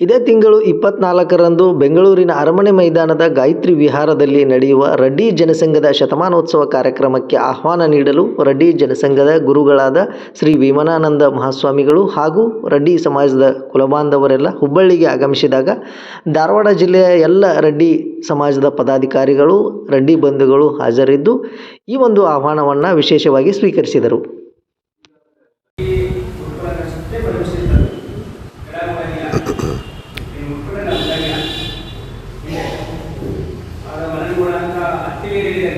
ಇದೇ ತಿಂಗಳು ಇಪ್ಪತ್ನಾಲ್ಕರಂದು ಬೆಂಗಳೂರಿನ ಅರಮನೆ ಮೈದಾನದ ಗಾಯತ್ರಿ ವಿಹಾರದಲ್ಲಿ ನಡೆಯುವ ರಡ್ಡಿ ಜನಸಂಘದ ಶತಮಾನೋತ್ಸವ ಕಾರ್ಯಕ್ರಮಕ್ಕೆ ಆಹ್ವಾನ ನೀಡಲು ರಡ್ಡಿ ಜನಸಂಘದ ಗುರುಗಳಾದ ಶ್ರೀ ಭೀಮನಾನಂದ ಮಹಾಸ್ವಾಮಿಗಳು ಹಾಗೂ ರಡ್ಡಿ ಸಮಾಜದ ಕುಲಬಾಂಧವರೆಲ್ಲ ಹುಬ್ಬಳ್ಳಿಗೆ ಆಗಮಿಸಿದಾಗ ಧಾರವಾಡ ಜಿಲ್ಲೆಯ ಎಲ್ಲ ರಡ್ಡಿ ಸಮಾಜದ ಪದಾಧಿಕಾರಿಗಳು, ರಡ್ಡಿ ಬಂಧುಗಳು ಹಾಜರಿದ್ದು ಈ ಒಂದು ಆಹ್ವಾನವನ್ನು ವಿಶೇಷವಾಗಿ ಸ್ವೀಕರಿಸಿದರು. ಈ ಇದಕ್ಕೆ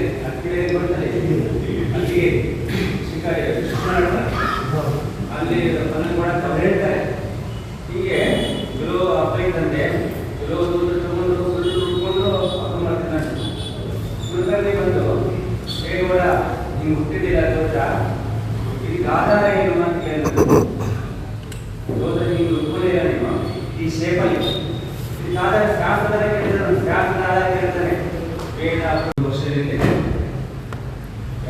ಆಧಾರ ಶಾಸ್ತ್ರದ ಕೇಳಿದ್ರೆ ಶಾಸ್ತ್ರದ ಆಧಾರ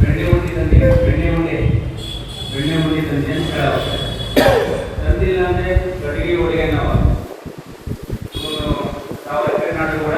ಬೆಣ್ಣೆ ಉಂಡಿ ತಂದೆ ಬೆಣ್ಣೆ ಉಂಡೆ. ಬೆಣ್ಣೆ ಉಂಡಿ ತಂದೆ ಅಂತ ತಂದಿಲ್ಲ ಅಂದರೆ ಕಡೆಗೆ ಹೊಡೆಯ ನಾವು. ಎಕರೆ ನಾಡು ಕೂಡ